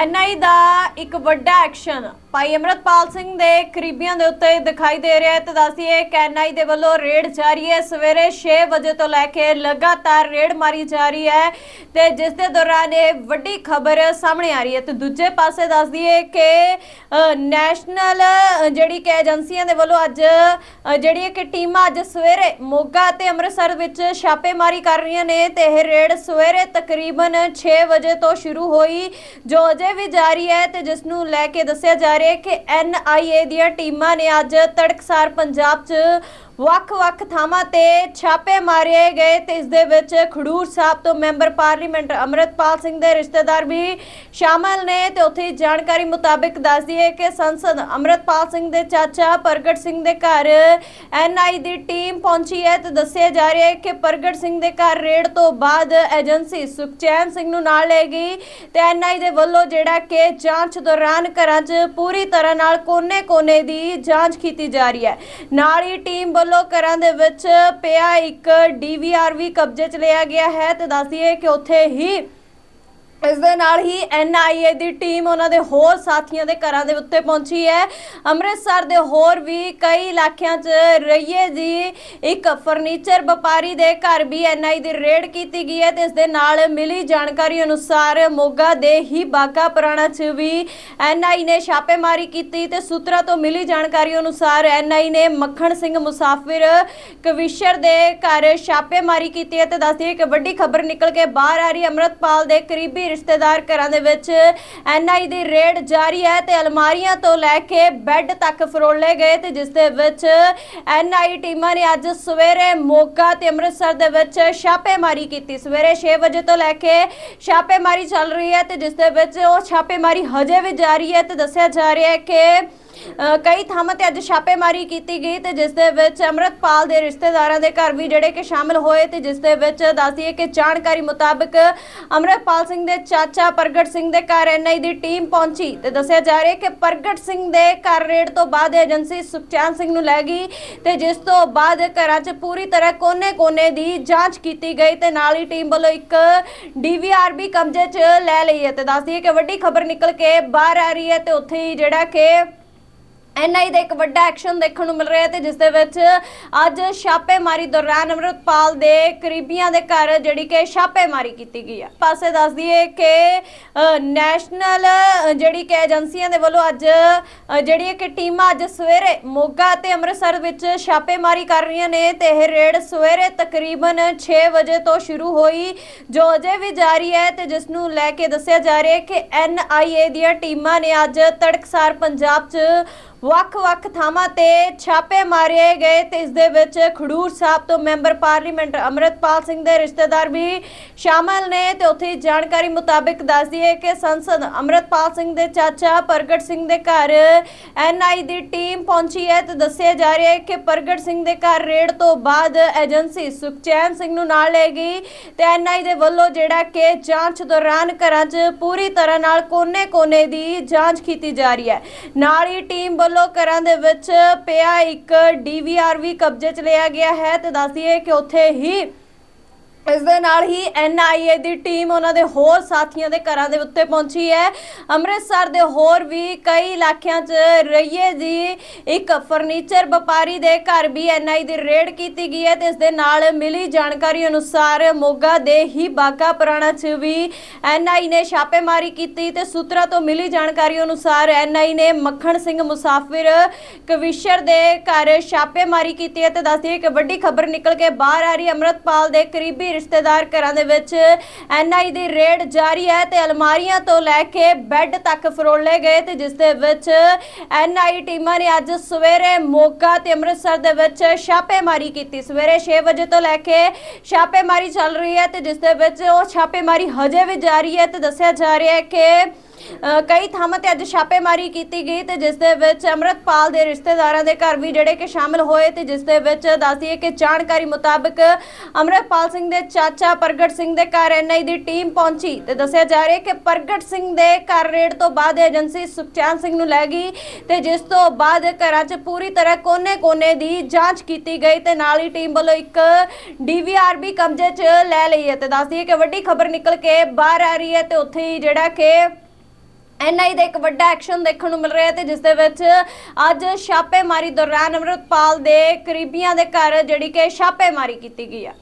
NI ਦਾ ਇੱਕ ਵੱਡਾ action ਭਾਈ ਅਮਰਤਪਾਲ ਸਿੰਘ ਦੇ ਕਰੀਬੀਆਂ ਦੇ ਉੱਤੇ ਦਿਖਾਈ ਦੇ ਰਿਹਾ ਹੈ। ਤੇ ਦੱਸੀਏ ਕਿ ਐਨਆਈ ਦੇ ਵੱਲੋਂ ਰੇਡ ਜਾਰੀ ਹੈ। ਸਵੇਰੇ 6 ਵਜੇ ਤੋਂ ਲੈ ਕੇ ਲਗਾਤਾਰ ਰੇਡ ਮਾਰੀ ਜਾ ਰਹੀ ਹੈ ਤੇ ਜਿਸ ਦੇ ਦੌਰਾਨ ਇਹ ਵੱਡੀ ਖਬਰ ਸਾਹਮਣੇ ਆ ਰਹੀ ਹੈ। ਤੇ ਦੂਜੇ ਪਾਸੇ ਦੱਸ ਦਈਏ ਕਿ ਨੈਸ਼ਨਲ ਜਿਹੜੀ ਕਿ ਏਜੰਸੀਆਂ ਦੇ ਵੱਲੋਂ ਅੱਜ ਜਿਹੜੀ ਕਿ ਟੀਮਾਂ ਅੱਜ ਸਵੇਰੇ ਮੋਗਾ ਤੇ ਅੰਮ੍ਰਿਤਸਰ ਵਿੱਚ ਛਾਪੇਮਾਰੀ ਕਰ ਰਹੀਆਂ ਨੇ ਤੇ ਇਹ ਰੇਡ ਸਵੇਰੇ ਤਕਰੀਬਨ 6 ਵਜੇ ਤੋਂ ਸ਼ੁਰੂ ਹੋਈ, ਜੋ ਅਜੇ ਵੀ ਜਾਰੀ ਹੈ ਤੇ ਜਿਸ ਨੂੰ ਲੈ ਕੇ ਦੱਸਿਆ ਜਾ ਰਿਹਾ ਹੈ ਕਿ ਐਨਆਈਏ ਦੀਆਂ ਟੀਮਾਂ ਨੇ ਅੱਜ ਤੜਕਸਾਰ ਪੰਜਾਬ 'ਚ ਵੱਖ-ਵੱਖ ਥਾਵਾਂ ਤੇ ਛਾਪੇ ਮਾਰੇ ਗਏ ਤੇ ਇਸ ਦੇ ਵਿੱਚ ਖਡੂਰ ਸਾਹਿਬ ਤੋਂ ਮੈਂਬਰ ਪਾਰਲੀਮੈਂਟ ਅਮਰਤਪਾਲ ਸਿੰਘ ਦੇ ਰਿਸ਼ਤੇਦਾਰ ਵੀ ਸ਼ਾਮਲ ਨੇ ਤੇ ਉੱਥੇ ਜਾਣਕਾਰੀ ਮੁਤਾਬਕ ਦੱਸਦੀ ਹੈ ਕਿ ਸੰਸਦ ਅਮਰਤਪਾਲ ਸਿੰਘ ਦੇ ਚਾਚਾ ਪ੍ਰਗਟ ਸਿੰਘ ਦੇ ਘਰ ਐਨਆਈ ਦੀ ਟੀਮ ਪਹੁੰਚੀ ਹੈ ਤੇ ਦੱਸਿਆ ਜਾ ਰਿਹਾ ਹੈ ਕਿ ਪ੍ਰਗਟ ਸਿੰਘ ਦੇ ਘਰ ਰੇਡ ਤੋਂ ਬਾਅਦ ਏਜੰਸੀ ਸੁਖਚੈਨ ਸਿੰਘ ਨੂੰ ਨਾਲ ਲੈ ਗਈ ਤੇ ਐਨਆਈ ਦੇ ਵੱਲੋਂ ਜਿਹੜਾ ਕਿ ਜਾਂਚ ਦੌਰਾਨ ਘਰਾਂ 'ਚ ਪੂਰੀ ਤਰ੍ਹਾਂ ਨਾਲ ਕੋਨੇ-ਕੋਨੇ ਦੀ ਜਾਂਚ ਕੀਤੀ ਜਾ ਰਹੀ ਹੈ। ਨਾਲ ਹੀ ਟੀਮ ਵੱਲੋਂ ਘਰਾਂ ਦੇ ਵਿੱਚ ਪਿਆ ਇੱਕ ਡੀਵੀਆਰ ਵੀ ਕਬਜ਼ੇ 'ਚ ਲਿਆ ਗਿਆ ਹੈ ਤੇ ਦੱਸਦੀਏ ਕਿ ਉੱਥੇ ਹੀ ਇਸ ਦੇ ਨਾਲ ਹੀ ਐਨਆਈਏ ਦੀ ਟੀਮ ਉਹਨਾਂ ਦੇ ਹੋਰ ਸਾਥੀਆਂ ਦੇ ਘਰਾਂ ਦੇ ਉੱਤੇ ਪਹੁੰਚੀ ਹੈ ਅੰਮ੍ਰਿਤਸਰ ਦੇ ਹੋਰ ਵੀ ਕਈ ਇਲਾਕਿਆਂ 'ਚ ਰਈਏ ਦੀ ਇੱਕ ਫਰਨੀਚਰ ਵਪਾਰੀ ਦੇ ਘਰ ਵੀ ਐਨਆਈ ਦੀ ਰੇਡ ਕੀਤੀ ਗਈ ਹੈ ਤੇ ਇਸ ਦੇ ਨਾਲ ਮਿਲੀ ਜਾਣਕਾਰੀ ਅਨੁਸਾਰ ਮੋਗਾ ਦੇ ਹੀ ਬਾਗਾ ਪੁਰਾਣਾ 'ਚ ਵੀ ਐਨਆਈ ਨੇ ਛਾਪੇਮਾਰੀ ਕੀਤੀ ਤੇ ਸੂਤਰਾਂ ਤੋਂ ਮਿਲੀ ਜਾਣਕਾਰੀ ਅਨੁਸਾਰ ਐਨਆਈ ਨੇ ਮੱਖਣ ਸਿੰਘ ਮੁਸਾਫਿਰ ਕਵਿਸ਼ਰ ਦੇ ਘਰ ਛਾਪੇਮਾਰੀ ਕੀਤੀ ਹੈ ਤੇ ਦੱਸਦੀ ਕਿ ਵੱਡੀ ਖਬਰ ਨਿਕਲ ਕੇ ਬਾਹਰ ਆ ਰਹੀ ਹੈ। ਅੰਮ੍ਰਿਤਪਾਲ ਦੇ ਕਰੀਬੀ ਰਿਸ਼ਤੇਦਾਰ ਘਰਾਂ ਦੇ ਵਿੱਚ ਐਨਆਈ ਦੀ ਰੇਡ ਜਾਰੀ ਹੈ ਤੇ ਅਲਮਾਰੀਆਂ ਤੋਂ ਲੈ ਕੇ ਬੈੱਡ ਤੱਕ ਫਰੋਲੇ ਗਏ ਤੇ ਜਿਸ ਦੇ ਵਿੱਚ ਐਨਆਈ ਟੀਮਾਂ ਨੇ ਅੱਜ ਸਵੇਰੇ ਮੋਗਾ ਤੇ ਅੰਮ੍ਰਿਤਸਰ ਦੇ ਵਿੱਚ ਛਾਪੇਮਾਰੀ ਕੀਤੀ। ਸਵੇਰੇ 6 ਵਜੇ ਤੋਂ ਲੈ ਕੇ ਛਾਪੇਮਾਰੀ ਚੱਲ ਰਹੀ ਹੈ ਤੇ ਜਿਸ ਦੇ ਵਿੱਚ ਉਹ ਛਾਪੇਮਾਰੀ ਹਜੇ ਵੀ ਜਾਰੀ ਹੈ ਤੇ ਦੱਸਿਆ ਜਾ ਰਿਹਾ ਹੈ ਕਿ ਕਈ ਥਾਵਾਂ ਤੇ ਅੱਜ ਛਾਪੇਮਾਰੀ ਕੀਤੀ ਗਈ ਤੇ ਜਿਸ ਦੇ ਵਿੱਚ ਅਮਰਤਪਾਲ ਦੇ ਰਿਸ਼ਤੇਦਾਰਾਂ ਦੇ ਘਰ ਵੀ ਜਿਹੜੇ ਕਿ ਸ਼ਾਮਲ ਹੋਏ ਤੇ ਜਿਸ ਦੇ ਵਿੱਚ ਦੱਸਦੀਏ ਕਿ ਜਾਣਕਾਰੀ ਮੁਤਾਬਕ ਅਮਰਤਪਾਲ ਸਿੰਘ ਦੇ ਚਾਚਾ ਪ੍ਰਗਟ ਸਿੰਘ ਦੇ ਘਰ ਐਨਆਈ ਦੀ ਟੀਮ ਪਹੁੰਚੀ ਤੇ ਦੱਸਿਆ ਜਾ ਰਿਹਾ ਕਿ ਪ੍ਰਗਟ ਸਿੰਘ ਦੇ ਘਰ ਰੇਡ ਤੋਂ ਬਾਅਦ ਏਜੰਸੀ ਸੁਖਚੈਨ ਸਿੰਘ ਨੂੰ ਲੈ ਗਈ ਤੇ ਜਿਸ ਤੋਂ ਬਾਅਦ ਘਰਾਂ 'ਚ ਪੂਰੀ ਤਰ੍ਹਾਂ ਕੋਨੇ-ਕੋਨੇ ਦੀ ਜਾਂਚ ਕੀਤੀ ਗਈ ਤੇ ਨਾਲ ਹੀ ਟੀਮ ਵੱਲੋਂ ਇੱਕ ਡੀਵੀਆਰ ਵੀ ਕਬਜ਼ੇ 'ਚ ਲੈ ਲਈ ਹੈ ਤੇ ਦੱਸਦੀਏ ਕਿ ਵੱਡੀ ਖਬਰ ਨਿਕਲ ਕੇ ਬਾਹਰ ਆ ਰਹੀ ਹੈ ਤੇ ਉੱਥੇ ਹੀ ਜਿਹੜਾ ਕਿ ਐਨਆਈ ਦਾ ਇੱਕ ਵੱਡਾ ਐਕਸ਼ਨ ਦੇਖਣ ਨੂੰ ਮਿਲ ਰਿਹਾ ਹੈ ਤੇ ਜਿਸ ਦੇ ਵਿੱਚ ਅੱਜ ਛਾਪੇਮਾਰੀ ਦੌਰਾਨ ਅਮਰਤਪਾਲ ਦੇ ਕਰੀਬੀਆਂ ਦੇ ਘਰ ਜਿਹੜੀ ਕਿ ਛਾਪੇਮਾਰੀ ਕੀਤੀ ਗਈ ਹੈ ਪਾਸੇ ਦੱਸ ਦਈਏ ਕਿ ਨੈਸ਼ਨਲ ਜਿਹੜੀ ਕਿ ਏਜੰਸੀਆਂ ਦੇ ਵੱਲੋਂ ਅੱਜ ਜਿਹੜੀ ਹੈ ਕਿ ਟੀਮਾਂ ਅੱਜ ਸਵੇਰੇ ਮੋਗਾ ਤੇ ਅੰਮ੍ਰਿਤਸਰ ਵਿੱਚ ਛਾਪੇਮਾਰੀ ਕਰ ਰਹੀਆਂ ਨੇ ਤੇ ਇਹ ਰੇਡ ਸਵੇਰੇ ਤਕਰੀਬਨ 6 ਵਜੇ ਤੋਂ ਸ਼ੁਰੂ ਹੋਈ, ਜੋ ਅਜੇ ਵੀ ਜਾਰੀ ਹੈ ਤੇ ਜਿਸ ਨੂੰ ਲੈ ਕੇ ਦੱਸਿਆ ਜਾ ਰਿਹਾ ਹੈ ਕਿ ਐਨਆਈਏ ਦੀਆਂ ਟੀਮਾਂ ਨੇ ਅੱਜ ਤੜਕਸਾਰ ਪੰਜਾਬ 'ਚ ਵੱਖ-ਵੱਖ ਥਾਵਾਂ ਤੇ ਛਾਪੇ ਮਾਰੇ ਗਏ ਤੇ ਇਸ ਦੇ ਵਿੱਚ ਖਡੂਰ ਸਾਹਿਬ ਤੋਂ ਮੈਂਬਰ ਪਾਰਲੀਮੈਂਟ ਅਮਰਤਪਾਲ ਸਿੰਘ ਦੇ ਰਿਸ਼ਤੇਦਾਰ ਵੀ ਸ਼ਾਮਲ ਨੇ ਤੇ ਉੱਥੇ ਜਾਣਕਾਰੀ ਮੁਤਾਬਕ ਦੱਸਦੀ ਹੈ ਕਿ ਸੰਸਦ ਅਮਰਤਪਾਲ ਸਿੰਘ ਦੇ ਚਾਚਾ ਪ੍ਰਗਟ ਸਿੰਘ ਦੇ ਘਰ ਐਨਆਈ ਦੀ ਟੀਮ ਪਹੁੰਚੀ ਹੈ ਤੇ ਦੱਸਿਆ ਜਾ ਰਿਹਾ ਹੈ ਕਿ ਪ੍ਰਗਟ ਸਿੰਘ ਦੇ ਘਰ ਰੇਡ ਤੋਂ ਬਾਅਦ ਏਜੰਸੀ ਸੁਖਚੈਨ ਸਿੰਘ ਨੂੰ ਨਾਲ ਲੈ ਗਈ ਤੇ ਐਨਆਈ ਦੇ ਵੱਲੋਂ ਜਿਹੜਾ ਕਿ ਜਾਂਚ ਦੌਰਾਨ ਘਰਾਂ 'ਚ ਪੂਰੀ ਤਰ੍ਹਾਂ ਨਾਲ ਕੋਨੇ-ਕੋਨੇ ਦੀ ਜਾਂਚ ਕੀਤੀ ਜਾ ਰਹੀ ਹੈ। ਨਾਲ ਹੀ ਟੀਮ ਵੱਲੋਂ ਘਰਾਂ ਦੇ ਵਿੱਚ ਪਿਆ ਇੱਕ ਡੀਵੀਆਰ ਵੀ ਕਬਜ਼ੇ 'ਚ ਲਿਆ ਗਿਆ ਹੈ ਤੇ ਦੱਸਦੀਏ ਕਿ ਉੱਥੇ ਹੀ ਇਸ ਦੇ ਨਾਲ ਹੀ ਐਨਆਈਏ ਦੀ ਟੀਮ ਉਹਨਾਂ ਦੇ ਹੋਰ ਸਾਥੀਆਂ ਦੇ ਘਰਾਂ ਦੇ ਉੱਤੇ ਪਹੁੰਚੀ ਹੈ। ਅੰਮ੍ਰਿਤਸਰ ਦੇ ਹੋਰ ਵੀ ਕਈ ਇਲਾਕਿਆਂ 'ਚ ਰਈਏ ਦੀ ਇੱਕ ਫਰਨੀਚਰ ਵਪਾਰੀ ਦੇ ਘਰ ਵੀ ਐਨਆਈ ਦੀ ਰੇਡ ਕੀਤੀ ਗਈ ਹੈ ਤੇ ਇਸ ਦੇ ਨਾਲ ਮਿਲੀ ਜਾਣਕਾਰੀ ਅਨੁਸਾਰ ਮੋਗਾ ਦੇ ਹੀ ਬਾਗਾ ਪੁਰਾਣਾ 'ਚ ਵੀ ਐਨਆਈ ਨੇ ਛਾਪੇਮਾਰੀ ਕੀਤੀ ਤੇ ਸੂਤਰਾਂ ਤੋਂ ਮਿਲੀ ਜਾਣਕਾਰੀ ਅਨੁਸਾਰ ਐਨਆਈ ਨੇ ਮੱਖਣ ਸਿੰਘ ਮੁਸਾਫਿਰ ਕਵਿਸ਼ਰ ਦੇ ਘਰ ਛਾਪੇਮਾਰੀ ਕੀਤੀ ਹੈ ਤੇ ਦੱਸਦੀ ਹੈ ਕਿ ਵੱਡੀ ਖਬਰ ਨਿਕਲ ਕੇ ਬਾਹਰ ਆ ਰਹੀ ਹੈ। ਅਮਰਤਪਾਲ ਦੇ ਕਰੀਬੀ ਰਿਸ਼ਤੇਦਾਰ ਘਰਾਂ ਦੇ ਵਿੱਚ ਐਨਆਈ ਦੀ ਰੇਡ ਜਾਰੀ ਹੈ ਤੇ ਅਲਮਾਰੀਆਂ ਤੋਂ ਲੈ ਕੇ ਬੈੱਡ ਤੱਕ ਫਰੋਲੇ ਗਏ ਤੇ ਜਿਸ ਦੇ ਵਿੱਚ ਐਨਆਈ ਟੀਮਾਂ ਨੇ ਅੱਜ ਸਵੇਰੇ ਮੋਗਾ ਤੇ ਅੰਮ੍ਰਿਤਸਰ ਦੇ ਵਿੱਚ ਛਾਪੇਮਾਰੀ ਕੀਤੀ। ਸਵੇਰੇ 6 ਵਜੇ ਤੋਂ ਲੈ ਕੇ ਛਾਪੇਮਾਰੀ ਚੱਲ ਰਹੀ ਹੈ ਤੇ ਜਿਸ ਦੇ ਵਿੱਚ ਉਹ ਛਾਪੇਮਾਰੀ ਹਜੇ ਵੀ ਜਾਰੀ ਹੈ ਤੇ ਦੱਸਿਆ ਜਾ ਰਿਹਾ ਹੈ ਕਿ ਕਈ ਥਾਵਾਂ ਤੇ ਅੱਜ ਛਾਪੇਮਾਰੀ ਕੀਤੀ ਗਈ ਤੇ ਜਿਸ ਦੇ ਵਿੱਚ ਅਮਰਤਪਾਲ ਦੇ ਰਿਸ਼ਤੇਦਾਰਾਂ ਦੇ ਘਰ ਵੀ ਜਿਹੜੇ ਕਿ ਸ਼ਾਮਲ ਹੋਏ ਤੇ ਜਿਸ ਦੇ ਵਿੱਚ ਦੱਸਦੀ ਕਿ ਜਾਣਕਾਰੀ ਮੁਤਾਬਕ ਅਮਰਤਪਾਲ ਸਿੰਘ ਦੇ ਚਾਚਾ ਪ੍ਰਗਟ ਸਿੰਘ ਦੇ ਘਰ ਐਨਆਈ ਦੀ ਟੀਮ ਪਹੁੰਚੀ ਤੇ ਦੱਸਿਆ ਜਾ ਰਿਹਾ ਕਿ ਪ੍ਰਗਟ ਸਿੰਘ ਦੇ ਘਰ ਰੇਡ ਤੋਂ ਬਾਅਦ ਏਜੰਸੀ ਸੁਖਚੈਨ ਸਿੰਘ ਨੂੰ ਲੈ ਗਈ ਤੇ ਜਿਸ ਤੋਂ ਬਾਅਦ ਘਰਾਂ 'ਚ ਪੂਰੀ ਤਰ੍ਹਾਂ ਕੋਨੇ-ਕੋਨੇ ਦੀ ਜਾਂਚ ਕੀਤੀ ਗਈ ਤੇ ਨਾਲ ਹੀ ਟੀਮ ਵੱਲੋਂ ਇੱਕ ਡੀਵੀਆਰ ਵੀ ਕਬਜ਼ੇ 'ਚ ਲੈ ਲਈ ਹੈ ਤੇ ਦੱਸਦੀ ਕਿ ਵੱਡੀ ਖਬਰ ਨਿਕਲ ਕੇ ਬਾਹਰ ਆ ਰਹੀ ਹੈ ਤੇ ਉੱਥੇ ਹੀ ਜਿਹੜਾ ਕਿ ਐਨਆਈ ਦਾ ਇੱਕ ਵੱਡਾ ਐਕਸ਼ਨ ਦੇਖਣ ਨੂੰ ਮਿਲ ਰਿਹਾ ਹੈ ਤੇ ਜਿਸ ਦੇ ਵਿੱਚ ਅੱਜ ਛਾਪੇਮਾਰੀ ਦੌਰਾਨ ਅੰਮ੍ਰਿਤਪਾਲ ਦੇ ਕਰੀਬੀਆਂ ਦੇ ਘਰ ਜਿਹੜੀ ਕਿ ਛਾਪੇਮਾਰੀ ਕੀਤੀ ਗਈ ਹੈ